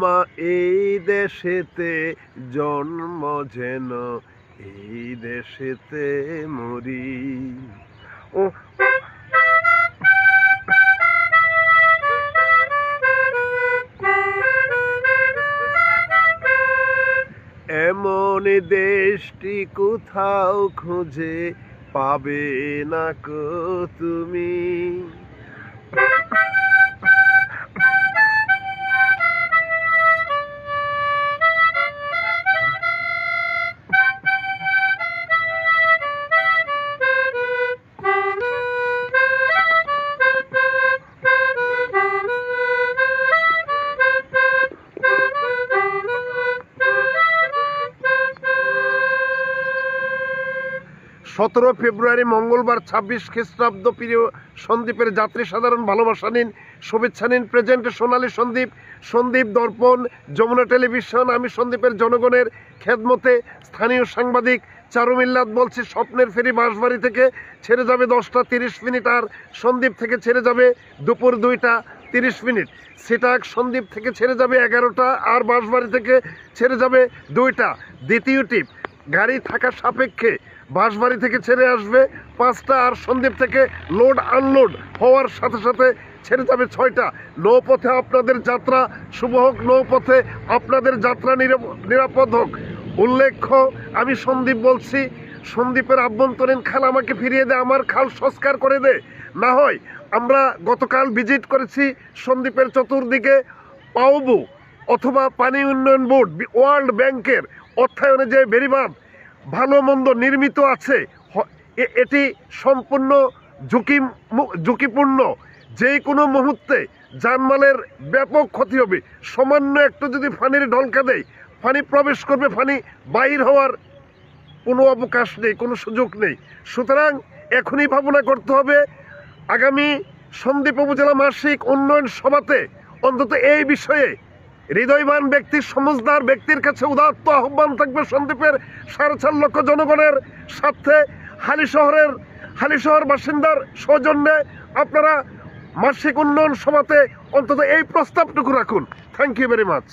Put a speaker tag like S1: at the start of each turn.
S1: মা এই দেশেতে জন্ম যেন এই দেশেতে মরি। ও এমন দেশটি কোথাও খুঁজে পাবে না কো তুমি? সতেরো ফেব্রুয়ারি, মঙ্গলবার, ছাব্বিশ খ্রিস্টাব্দ প্রিয় সন্দীপের যাত্রী, সাধারণ ভালোবাসা নিন। শুভেচ্ছা নিন প্রেজেন্ট সোনালী সন্দীপ। সন্দীপ দর্পণ, যমুনা টেলিভিশন, আমি সন্দীপের জনগণের খেদমতে। স্থানীয় সাংবাদিক চারুমিল্লাত বলছি, স্বপ্নের ফেরি বাঁশবাড়ি থেকে ছেড়ে যাবে দশটা তিরিশ মিনিট আর সন্দীপ থেকে ছেড়ে যাবে দুপুর দুইটা তিরিশ মিনিট। সিটাক সন্দীপ থেকে ছেড়ে যাবে এগারোটা আর বাঁশবাড়ি থেকে ছেড়ে যাবে দুইটা। দ্বিতীয় টিপ, গাড়ি থাকার সাপেক্ষে বাঁশবাড়ি থেকে ছেড়ে আসবে, পাঁচটা আর সন্দ্বীপ থেকে লোড আনলোড হওয়ার সাথে সাথে ছেড়ে যাবে ছয়টা। নৌপথে আপনাদের যাত্রা শুভ হোক, নৌপথে আপনাদের যাত্রা নিরাপ- নিরাপদ হোক। উল্লেখ্য, আমি সন্দীপ বলছি, সন্দীপের আভ্যন্তরীণ খাল আমাকে ফিরিয়ে দে, আমার খাল সংস্কার করে দে। না হয় আমরা গতকাল ভিজিট করেছি সন্দীপের চতুর্দিকে পাওবু অথবা পানি উন্নয়ন বোর্ড ওয়ার্ল্ড ব্যাংকের অর্থায়নে যে বেরিবাঁধ ভালো মন্দ নির্মিত আছে এটি সম্পূর্ণ ঝুঁকি ঝুঁকিপূর্ণ। যে কোনো মুহূর্তে জানমালের ব্যাপক ক্ষতি হবে। সামান্য একটু যদি ফানির ঢলকা দেয়, ফানি প্রবেশ করবে, ফানি বাহির হওয়ার কোনো অবকাশ নেই, কোনো সুযোগ নেই। সুতরাং এখনই ভাবনা করতে হবে, আগামী সন্দ্বীপ উপজেলা মাসিক উন্নয়ন সভাতে অন্তত এই বিষয়ে হৃদয়বান ব্যক্তির সমজদার ব্যক্তির কাছে উদাত্ত আহ্বান থাকবে সন্দীপের সাড়ে চার লক্ষ জনগণের স্বার্থে। হালি শহরের, হালি শহর বাসিন্দার সৌজন্যে আপনারা মাসিক উন্নয়ন সভাতে অন্তত এই প্রস্তাবটুকু রাখুন। Thank you very much